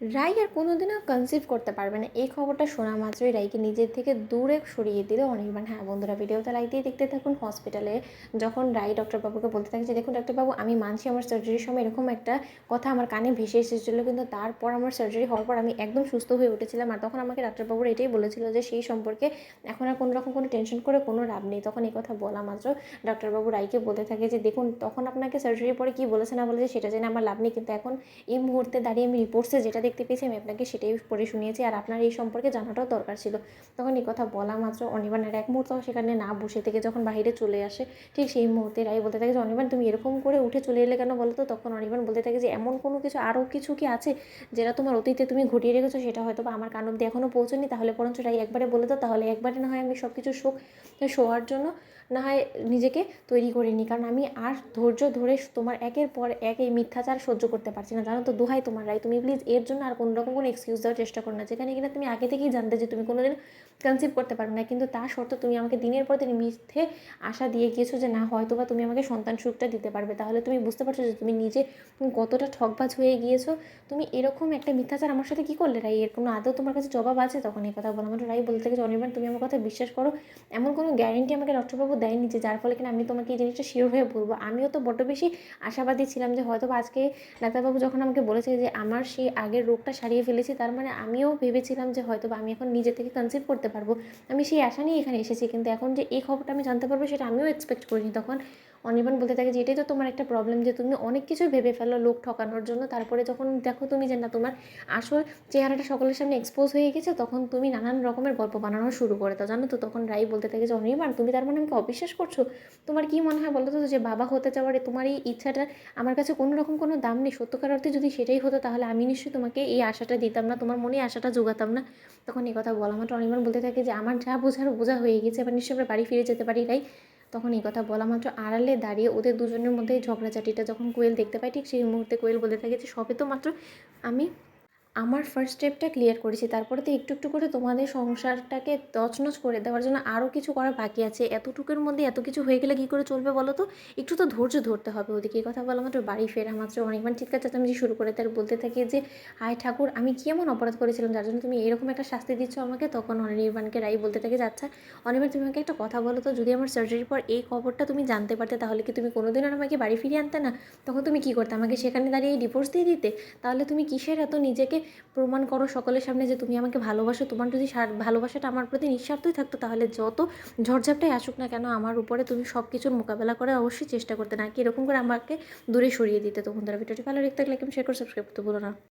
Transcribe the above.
রাই আর কোনোদিনও কনসিভ করতে পারবে না। এই খবরটা শোনা মাত্রই রাইকে নিজের থেকে দূরে সরিয়ে দিল অনির্বাণ। হ্যাঁ বন্ধুরা ভিডিওটা লাইক দিয়ে দেখতে থাকুন হসপিটালে যখন রাই ডক্টরবাবুকে বলতে থাকে যে, দেখুন ডক্টরবাবু আমি মানছি আমার সার্জারির সময় এরকম একটা কথা আমার কানে ভেসে এসেছিল, কিন্তু তারপর আমার সার্জারি হওয়ার পর আমি একদম সুস্থ হয়ে উঠেছিলাম। আর তখন আমাকে ডাক্তারবাবুর এটাই বলেছিল যে, সেই সম্পর্কে এখন আর কোনো রকম কোনো টেনশন করে কোনো লাভ নেই। তখন এই কথা বলা মাত্র ডক্টরবাবু রাইকে বলতে থাকে যে, দেখুন, তখন আপনাকে সার্জারির পরে কী বলেছে না বলেছে সেটা জেনে আমার লাভ নেই, কিন্তু এখন এই মুহূর্তে দাঁড়িয়ে আমি রিপোর্টসে যেটা দেখতে পেয়েছি, আমি আপনাকে সেটাই পড়ে শুনিয়েছি। আর আপনার এই সম্পর্কে জানাটাও দরকার ছিল। তখন এই কথা বলা মাত্র অনির্বাণের এক মুহূর্ত সেখানে না বসে থেকে যখন বাইরে চলে আসে, ঠিক সেই মুহূর্তে রাই বলতে থাকে যে অনির্বাণ তুমি এরকম করে উঠে চলে এলে কেন বলো তো? তখন অনির্বাণ বলতে থাকে যে, এমন কোনো কিছু আরও কিছু কি আছে যেটা তোমার অতীতে তুমি ঘটিয়ে রেখেছো? সেটা হয়তো বা আমার কান অব্দি এখনও পৌঁছনি। তাহলে বরঞ্চ রাই একবারে বলে দাও। তাহলে একবারে না হয় আমি সব কিছু শোক, শোয়ার জন্য না হয় নিজেকে তৈরি করে নিই। কারণ আমি আর ধৈর্য ধরে তোমার একের পর এক এই মিথ্যাচার সহ্য করতে পারছি না। জানো তো, দোহাই তোমার রাই তুমি প্লিজ এর জন্য আর কোনো রকম কোনো এক্সকিউজ দেওয়ার চেষ্টা করো না। যেখানে কিনা তুমি আগে থেকেই জানতে যে তুমি কোনোদিন কনসিভ করতে পারবে না। কিন্তু তা সত্ত্বেও তুমি আমাকে দিনের পর দিন মিথ্যে আশা দিয়ে গিয়েছো যে না হয়তো বা তুমি আমাকে সন্তান সুখটা দিতে পারবে। তাহলে তুমি বুঝতে পারছ যে তুমি নিজে কতটা ঠকবাজ হয়ে গিয়েছো। তুমি এরকম একটা মিথ্যাচার আমার সাথে কী করলে? রাই, এর কোনো আদৌ তোমার কাছে জবাব আছে? তখন এই কথা বলা আমার রাই বলতে থাকে অনির্বাণ, তুমি আমার কথা বিশ্বাস করো। এমন কোনো গ্যারেন্টি আমাকে ডক্টরবাবু দেয়নি যে, যার ফলে কিনা আমি তোমাকে এই জিনিসটা শিওর হয়ে বলব। আমিও তো বড্ড বেশি আশাবাদী ছিলাম যে হয়তো বা আজকে ডাক্তারবাবু যখন আমাকে বলেছে যে, আমার সেই আগের রোগটা সারিয়ে ফেলেছি, তার মানে আমিও ভেবেছিলাম যে হয়তো আমি এখন নিজে থেকে কনসিভ করতে পারব। আমি সেই আশা নিয়ে এখানে এসেছি, কিন্তু এখন যে এই খবরটা আমি জানতে পারব সেটা আমিও এক্সপেক্ট করিনি। তখন অনির্বাণ বলতে থাকে যে, এটাই তো তোমার একটা প্রবলেম যে, তুমি অনেক কিছুই ভেবে ফেলো লোক ঠকানোর জন্য। তারপরে যখন দেখো তুমি যে, না, তোমার আসল চেহারাটা সকলের সামনে এক্সপোজ হয়ে গেছে, তখন তুমি নানান রকমের গল্প বানানো শুরু করে দাও। জানো তো, তখন রাই বলতে থাকে যে, অনির্বাণ, তুমি তার মানে আমাকে অবিশ্বাস করছ? তোমার কি মনে হয় বলো তো যে, বাবা হতে চাওয়ার তোমার এই ইচ্ছাটা আমার কাছে কোনো রকম কোনো দাম নেই। সত্যকার অর্থে যদি সেটাই হতো, তাহলে আমি নিশ্চয়ই তোমাকে এই আশাটা দিতাম না, তোমার মনে আশাটা জোগাতাম না। তখন এই কথা বলা মাত্র অনির্বাণ বলতে থাকে যে, আমার যা বোঝার বোঝা হয়ে গেছে। এবার নিশ্চয়ই আমরা বাড়ি ফিরে যেতে পারি, রাই? তখন এই কথা বলা মাত্র আড়ালে দাঁড়িয়ে ওদের দুজনের মধ্যে ঝগড়াঝাটিটা যখন কোয়েল দেখতে পায়, ঠিক সেই মুহূর্তে কোয়েল বলে থাকে যে সবে তো মাত্র আমি আমার ফার্স্ট স্টেপটা ক্লিয়ার করেছি। তারপরে তো একটু একটু করে তোমাদের সংসারটাকে তছনছ করে দেওয়ার জন্য আরও কিছু করা বাকি আছে। এতটুকুর মধ্যে এত কিছু হয়ে গেলে কী করে চলবে বলো তো? একটু তো ধৈর্য ধরতে হবে ওদিকে। কথা বলা মাত্র বাড়ি ফেরা মাত্র অনেকবার। চিৎকার চেঁচামেচি শুরু করে তার বলতে থাকি যে হায় ঠাকুর, আমি কি এমন অপরাধ করেছিলাম যার জন্য তুমি এরকম একটা শাস্তি দিচ্ছ আমাকে? তখন অনির্বাণকে রাই বলতে থাকে যে আচ্ছা অনির্বাণ, তুমি আমাকে একটা কথা বলো তো। যদি আমার সার্জারির পর এই খবরটা তুমি জানতে পারতে, তাহলে কি তুমি কোনোদিন আর আমাকে বাড়ি ফিরিয়ে আনতে না? তখন তুমি কী করতে? আমাকে সেখানে দাঁড়িয়ে ডিভোর্স দিয়ে দিতে? তাহলে তুমি কিসের এত নিজেকে প্রমাণ করো সকলের সামনে যে তুমি আমাকে ভালোবাসো। তোমার যদি ভালোবাসাটা আমার প্রতি নিঃস্বার্থই থাকতো, তাহলে যত ঝড়ঝাপটাই আসুক না কেন, আমার উপরে তুমি সব কিছুর মোকাবেলা করে অবশ্যই চেষ্টা করতে। না কি এরকম করে আমাকে দূরে সরিয়ে দিতে তো বন্ধুরা? ভিডিওটি ভালো দেখতে লাগলে শেয়ার করে সাবস্ক্রাইব করতে ভুলো না।